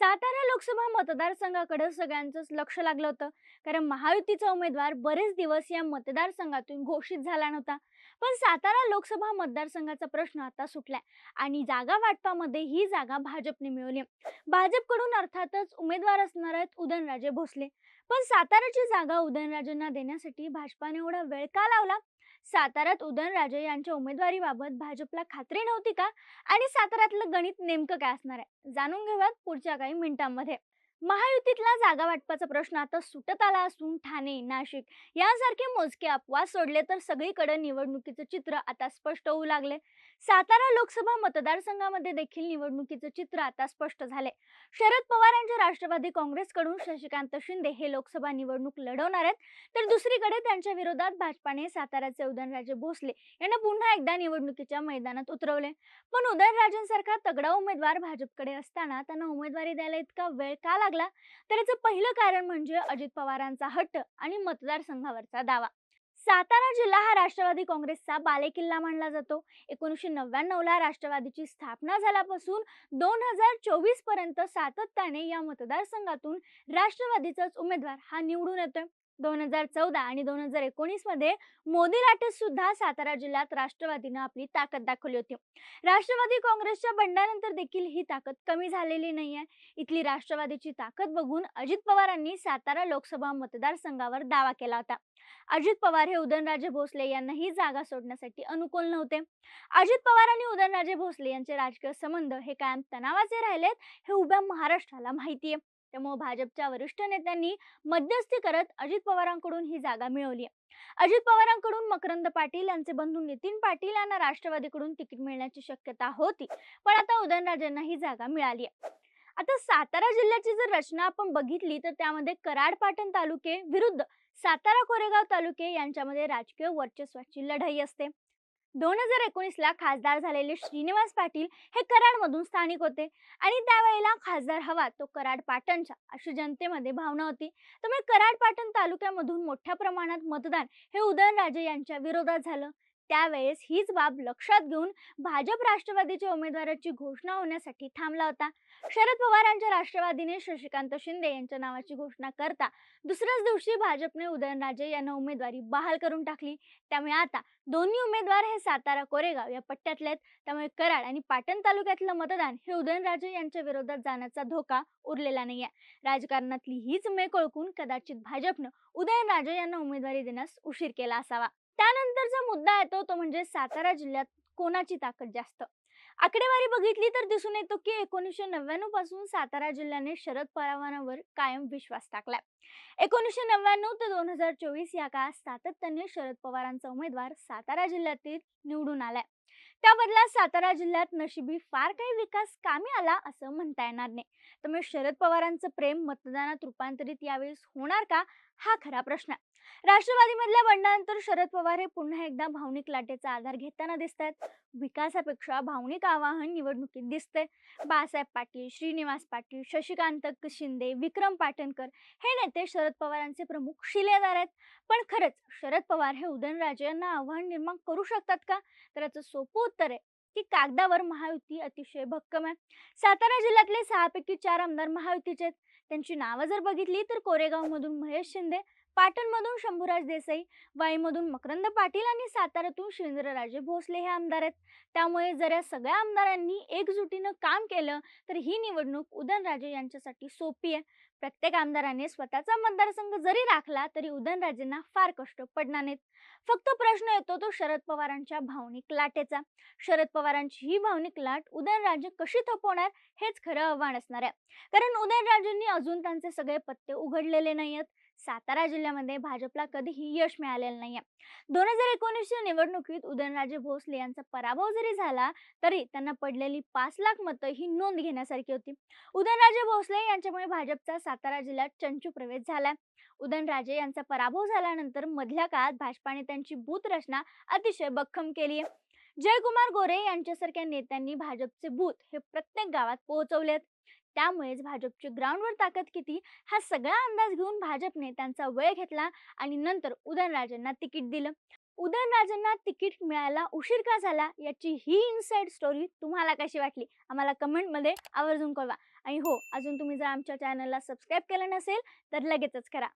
सातारा लोकसभा मतदारसंघाकडे सगळ्यांचंच लक्ष लागलं होतं. कारण महायुतीचा उमेदवार बरेच दिवस या मतदारसंघातून घोषित झाला नव्हता. पण सातारा लोकसभा मतदारसंघाचा प्रश्न आता सुटलाय आणि जागा वाटपामध्ये ही जागा भाजपने मिळवली. भाजपकडून अर्थातच उमेदवार असणार आहेत उदयनराजे भोसले. पण साताराची जागा उदयनराजेंना देण्यासाठी भाजपाने एवढा वेळ का लावला? साताऱ्यात उदयनराजे यांच्या उमेदवारीबाबत भाजपला खात्री नव्हती का? आणि साताऱ्यातलं गणित नेमकं काय असणार आहे? जाणून घेऊयात पुढच्या काही मिनिटांमध्ये. महायुतीतला जागा वाटपाचा प्रश्न आता सुटत आला असून ठाणे नाशिक यासारखे मोजके अपवाद सोडले तर सगळीकडे निवडणुकीचं चित्र आता स्पष्ट होऊ लागले. सातारा लोकसभा मतदारसंघामध्ये देखील निवडणुकीचं चित्र आता स्पष्ट झाले. शरद पवार यांच्या राष्ट्रवादी काँग्रेसकडून शशिकांत शिंदे हे लोकसभा निवडणूक लढवणार आहेत. तर दुसरीकडे त्यांच्या विरोधात भाजपाने साताऱ्याचे उदयनराजे भोसले यांना पुन्हा एकदा निवडणुकीच्या मैदानात उतरवले. पण उदयनराजेंसारखा तगडा उमेदवार भाजपकडे असताना त्यांना उमेदवारी द्यायला इतका वेळ का लागला तर याचं पहिलं कारण म्हणजे अजित पवारांचा हट्ट आणि मतदारसंघावरचा दावा. सातारा जिल्हा हा राष्ट्रवादी काँग्रेसचा बालेकिल्ला मानला जातो. एकोणीसशे नव्याण्णवला राष्ट्रवादीची स्थापना झाल्यापासून दोन हजार चोवीसपर्यंत सातत्याने या मतदारसंघातून राष्ट्रवादीचाच उमेदवार हा निवडून येतोय. दोन हजार चौदा आणि दोन हजार एकोणीसमध्ये मोदी लाटेत सुद्धा सातारा जिल्ह्यात राष्ट्रवादीनं आपली ताकद दाखवली होती. राष्ट्रवादी काँग्रेसच्या बंडानंतर देखील ही ताकद कमी झालेली नाहीये. इथली राष्ट्रवादीची ताकद बघून अजित पवारांनी सातारा लोकसभा मतदारसंघावर दावा केला होता. अजित पवार हे उदयनराजे भोसले यांना ही जागा सोडण्यासाठी अनुकूल नव्हते. अजित पवार आणि उदयनराजे भोसले यांचे राजकीय संबंध हे कायम तणावाचे राहिलेत हे उभ्या महाराष्ट्राला माहितीये. त्यामुळे भाजपच्या वरिष्ठ नेत्यांनी मध्यस्थी करत अजित पवारांकडून ही जागा मिळवली अजित पवारांकडून मकरंद पाटील यांचे बंधू नितीन पाटील यांना राष्ट्रवादीकडून तिकीट मिळण्याची शक्यता होती पण आता उदयनराजेंना ही जागा मिळाली आहे. आता सातारा जिल्ह्याची जर रचना आपण बघितली तर त्यामध्ये कराड पाटण तालुके विरुद्ध सातारा कोरेगाव तालुके यांच्यामध्ये राजकीय वर्चस्वाची लढाई असते. दोन हजार एकोणीस ला खासदार झालेले श्रीनिवास पाटील हे कराडमधून स्थानिक होते. आणि त्यावेळेला खासदार हवा तो कराड पाटणचा अशी जनतेमध्ये भावना होती. त्यामुळे कराड पाटण तालुक्यामधून मोठ्या प्रमाणात मतदान हे उदयनराजे यांच्या विरोधात झालं. त्यावेळेस हीच बाब लक्षात घेऊन भाजप राष्ट्रवादीच्या उमेदवाराची घोषणा होण्यासाठी थांबला होता. शरद पवार यांच्या राष्ट्रवादीने शशिकांत शिंदे यांच्या नावाची घोषणा करता दुसऱ्याच दिवशी भाजपने उदयनराजे यांना उमेदवारी बहाल करून टाकली. त्यामुळे आता दोन्ही उमेदवार हे सातारा कोरेगाव या पट्ट्यातले आहेत. त्यामुळे कराड आणि पाटण तालुक्यातलं मतदान हे उदयनराजे यांच्या विरोधात जाण्याचा धोका उरलेला नाहीये. राजकारणातली हीच मेक ओळखून कदाचित भाजपनं उदयनराजे यांना उमेदवारी देण्यास उशीर केला असावा. त्यानंतरचा मुद्दा येतो तो म्हणजे सातारा जिल्ह्यात कोणाची ताकद जास्त? आकडेवारी बघितली तर दिसून येतो की एकोणीसशे नव्याण्णवपासून सातारा जिल्ह्याने शरद पवारांवर कायम विश्वास टाकलाय. एकोणीसशे नव्याण्णव ते दोन हजार चोवीस या काळात सातत्याने शरद पवारांचा उमेदवार सातारा जिल्ह्यातील निवडून आलाय. त्या बदल्यात सातारा जिल्ह्यात नशिबी फार काही विकास कामी आला असं म्हणता येणार नाही. त्यामुळे शरद पवारांचं प्रेम मतदानात रूपांतरित यावेळेस होणार का? हा खरा प्रश्न. आहे राष्ट्रवादीमधल्या बंडानंतर शरद पवार हे पुन्हा एकदा भावनिक लाटेचा आधार घेताना दिसत आहेत विकासापेक्षा भावनिक आवाहन निवडणुकीत दिसते बाळासाहेब पाटील श्रीनिवास पाटील शशिकांत शिंदे विक्रम पाटणकर हे नेते शरद पवारांचे प्रमुख शिलेदार आहेत. पण खरंच शरद पवार हे उदयनराजे यांना आव्हान निर्माण करू शकतात का? तर याचं सोपं उत्तर आहे. की कागदावर महायुती अतिशय भक्कम आहे. सातारा जिल्ह्यातले सहापैकी चार आमदार महायुतीचे आहेत. त्यांची नावं जर बघितली तर कोरेगावमधून महेश शिंदे पाटणमधून शंभूराज देसाई वाईमधून मकरंद पाटील आणि सातारातून शिंद्रराजे भोसले हे आमदार आहेत. त्यामुळे जर या सगळ्या आमदारांनी एकजुटीनं काम केलं तर ही निवडणूक उदयनराजे यांच्यासाठी सोपी आहे. प्रत्येक आमदाराने स्वतःचा मतदारसंघ जरी राखला तरी उदयनराजेंना फार कष्ट पडणार नाहीत. फक्त प्रश्न येतो तो शरद पवारांच्या भावनिक लाटेचा. शरद पवारांची ही भावनिक लाट उदयनराजे कशी थोपवणार हेच खरं आव्हान असणार आहे. कारण उदयनराजेंनी अजून त्यांचे सगळे पत्ते उघडलेले नाही आहेत सातारा जिल्ह्यामध्ये भाजपला कधीही यश मिळालेलं नाहीये. दोन हजार एकोणीसच्या निवडणुकीत उदयनराजे भोसले यांचा पराभव जरी झाला तरी त्यांना पडलेली पाच लाख मतं ही नोंद घेण्यासारखी होती. उदयनराजे भोसले यांच्यामुळे भाजपचा सातारा जिल्ह्यात चंचू प्रवेश झालाय. उदयनराजे यांचा पराभव झाल्यानंतर मधल्या काळात भाजपाने त्यांची बूथ रचना अतिशय बक्कम केली आहे. जयकुमार गोरे यांच्यासारख्या नेत्यांनी भाजपचे बूथ हे प्रत्येक गावात पोहोचवलेत त्यामुळेच भाजपची ग्राउंडवर ताकद किती हा सगळा अंदाज घेऊन भाजपने त्यांचा वेळ घेतला आणि नंतर उदयनराजेंना तिकीट दिलं. उदयनराजेंना तिकीट मिळायला उशीर का झाला? याची ही इनसाइड स्टोरी तुम्हाला कशी वाटली? आम्हाला कमेंटमध्ये आवर्जून कळवा. आणि हो अजून तुम्ही जर आमच्या चॅनलला सबस्क्राईब केलं नसेल तर लगेचच करा.